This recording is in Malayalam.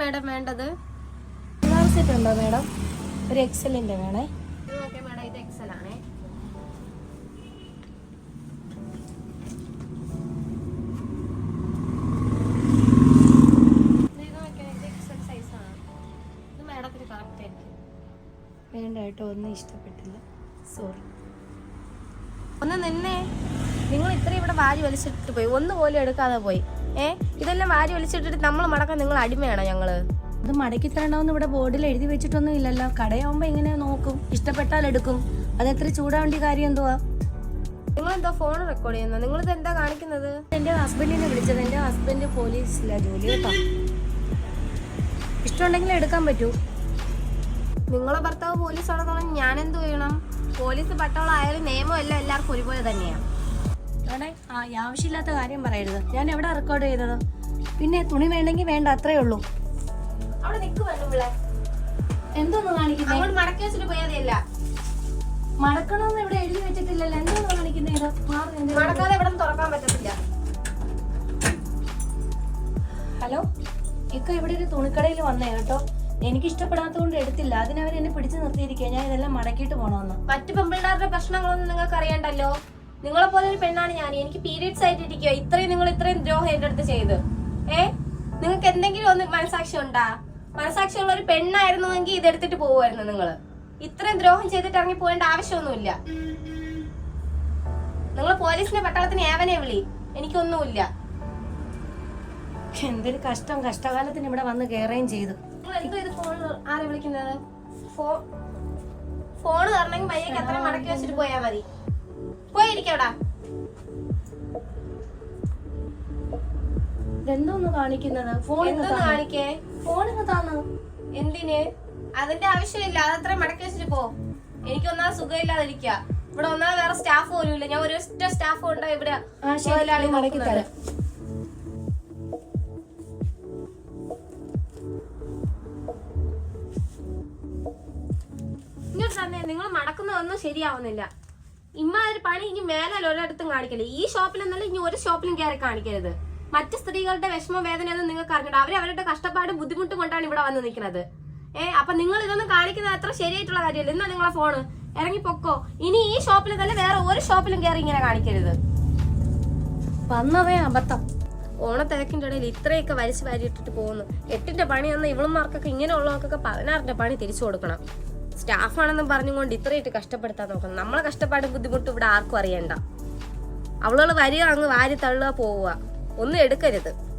മാഡം വേണ്ടത്? സെറ്റ് ഉണ്ടോ മാഡം? ഒരു എക്സലിന്റെ വേണേ. ഓക്കെ മാഡം ഇത് വേണ്ട കേട്ടോ ഒന്നും ഇഷ്ടപ്പെട്ടില്ല. സോറി ഒന്ന് നിന്നേ. നിങ്ങൾ ഇത്രയും ഇവിടെ വാരി വലിച്ചിട്ടിട്ട് പോയി. ഒന്ന് പോലും എടുക്കാതെ പോയി. ഏ? ഇതെല്ലാം വാരി വലിച്ചിട്ടിട്ട് നമ്മൾ മടക്കാൻ നിങ്ങൾ അടിമയാണോ ഞങ്ങൾ? അത് മടക്കി തരണമെന്ന് ഇവിടെ ബോർഡിൽ എഴുതി വെച്ചിട്ടൊന്നും ഇല്ലല്ലോ. കടയാവുമ്പോ ഇങ്ങനെ നോക്കും? ഇഷ്ടപ്പെട്ടാൽ എടുക്കും. അതെത്ര ചൂടാവേണ്ട കാര്യം എന്തുവാ? നിങ്ങൾ എന്താ ഫോൺ റെക്കോർഡ് ചെയ്യുന്നത് നിങ്ങൾ ഇത് എന്താ കാണിക്കുന്നത്? എന്റെ ഹസ്ബൻഡിനെ വിളിച്ചത്. എന്റെ ഹസ്ബൻഡ് പോലീസില്ല ജോലി കേട്ടോ. ഇഷ്ടമുണ്ടെങ്കിൽ എടുക്കാൻ പറ്റൂ. നിങ്ങളെ ഭർത്താവ് പോലീസ് ആണെന്നുള്ള ഞാൻ എന്ത് ചെയ്യണം? പോലീസ് പട്ടവളായാലും നിയമം എല്ലാം എല്ലാവർക്കും ഒരുപോലെ തന്നെയാണ് അവിടെ ആ ആവശ്യമില്ലാത്ത കാര്യം പറയരുത്. ഞാൻ എവിടെ റെക്കോർഡ് ചെയ്തത്? പിന്നെ തുണി വേണ്ടെങ്കിൽ വേണ്ട അത്രേ ഉള്ളൂ. അവിടെ നിൽക്ക് വേണം പിള്ളേ. എന്തോന്ന് കാണിക്കുന്നേ? അങ്ങോട്ട് മടക്കി വെച്ചിട്ട് പോയാതെയല്ല മടക്കണമെന്ന് ഇവിടെ എഴുതി വെച്ചിട്ടില്ലല്ലോ. എന്തോന്ന് കാണിക്കുന്നത് ഇത്? മടക്കാതെ ഇവിടെ തുറക്കാൻ പറ്റത്തില്ല. ഹലോ? ഇക്ക ഇവിടെ ഒരു തുണിക്കടയിൽ വന്നേ കേട്ടോ. എനിക്ക് ഇഷ്ടപ്പെടാത്തതുകൊണ്ട് എടുത്തില്ല. അതിനവരെന്നെ പിടിച്ചു നിർത്തിയിരിക്കുക ഞാൻ ഇതെല്ലാം മടക്കിയിട്ട് പോണോന്ന്. മറ്റു പെമ്പിള്ളാരുടെ പ്രശ്നങ്ങളൊന്നും നിങ്ങൾക്ക് അറിയണ്ടല്ലോ നിങ്ങളെ പോലെ ഒരു പെണ്ണാണ് ഞാൻ എനിക്ക് പീരീഡ്സ് ആയിട്ട് ഇരിക്കുക ഇത്രയും നിങ്ങൾ ഇത്രയും ദ്രോഹം എന്റെ അടുത്ത് ചെയ്ത്. ഏ? നിങ്ങൾക്ക് എന്തെങ്കിലും ഒന്ന് മനസാക്ഷി ഉണ്ടാ? മനസാക്ഷിയുള്ള ഒരു പെണ്ണായിരുന്നുവെങ്കിൽ ഇതെടുത്തിട്ട് പോവുമായിരുന്നു നിങ്ങൾ ഇത്രയും ദ്രോഹം ചെയ്തിട്ട് ഇറങ്ങി പോകേണ്ട ആവശ്യമൊന്നുമില്ല. നിങ്ങൾ പോലീസിന്റെ പട്ടാളത്തിന് ഏവനെ വിളി? എനിക്കൊന്നുമില്ല. എന്തൊരു കഷ്ടം. കഷ്ടകാലത്തിന് ഇവിടെ വന്ന് കയറുകയും ചെയ്തു. നിങ്ങൾ എന്തോ ഇത് ഫോൺ ആരെ വിളിക്കുന്നത്? ഫോൺ ഫോൺ തരണമെങ്കിൽ മയ്യക്ക് എത്ര മടക്കി വെച്ചിട്ട് പോയാ മതി. പോയിരിക്കവിടാ എന്തോന്ന് കാണിക്കുന്നത്? ഫോൺ എന്തോന്ന് കാണിക്കേ? ഫോൺ ഇങ്ങ് താന്നു. എന്തിന്? അതിന്റെ ആവശ്യമില്ല. അതത്ര മടക്കി വെച്ചിട്ട് പോ. എനിക്ക് ഒന്നാമത് സുഖമില്ലാതിരിക്കുക ഇവിടെ ഒന്നാമത് വേറെ സ്റ്റാഫ് പോലും ഇല്ല. ഞാൻ ഒരു ഒറ്റ സ്റ്റാഫ് ഉണ്ടോ ഇവിടെ? ആ ശരി. മുതലാളി മടക്കി നോക്കുന്നത്. തരാം ഇങ്ങോട്ട് തന്നെ. നിങ്ങൾ മടക്കുന്നതൊന്നും ശരിയാവുന്നില്ല. ഇമ്മാതിരി പണി ഇനി മേലെ ഒരിടത്തും കാണിക്കല്ലേ. ഈ ഷോപ്പിലെന്നല്ല ഇനി ഒരു ഷോപ്പിലും കയറി കാണിക്കരുത്. മറ്റ് സ്ത്രീകളുടെ വിഷമ വേദനയൊന്നും നിങ്ങൾക്ക് അറിഞ്ഞിട്ട് അവർ അവരുടെ കഷ്ടപ്പാടും ബുദ്ധിമുട്ടും കൊണ്ടാണ് ഇവിടെ വന്ന് നിൽക്കുന്നത്. ഏഹ് അപ്പൊ നിങ്ങൾ ഇതൊന്നും കാണിക്കുന്നത് അത്ര ശരിയായിട്ടുള്ള കാര്യമല്ല. എന്നാ നിങ്ങളെ ഫോണ് ഇറങ്ങി പൊക്കോ. ഇനി ഈ ഷോപ്പിൽ തന്നെ വേറെ ഒരു ഷോപ്പിലും കയറി ഇങ്ങനെ കാണിക്കരുത്. വന്നതേ അബദ്ധം. ഓണത്തിരക്കിന്റെ ഇടയിൽ ഇത്രയൊക്കെ വലിച്ചു വാരി ഇട്ടിട്ട് പോകുന്നു. എട്ടിന്റെ പണി തന്ന ഇവളുമാർക്കൊക്കെ ഇങ്ങനെയുള്ളവർക്കൊക്കെ പതിനാറിന്റെ പണി തിരിച്ചു കൊടുക്കണം. സ്റ്റാഫാണെന്നും പറഞ്ഞുകൊണ്ട് ഇത്രയിട്ട് കഷ്ടപ്പെടുത്താൻ നോക്കണം. നമ്മളെ കഷ്ടപ്പാടും ബുദ്ധിമുട്ടും ഇവിടെ ആർക്കും അറിയണ്ട. അവളുകൾ വരിക അങ്ങ് വാരി തള്ളുക പോവുക. ഒന്നും എടുക്കരുത്.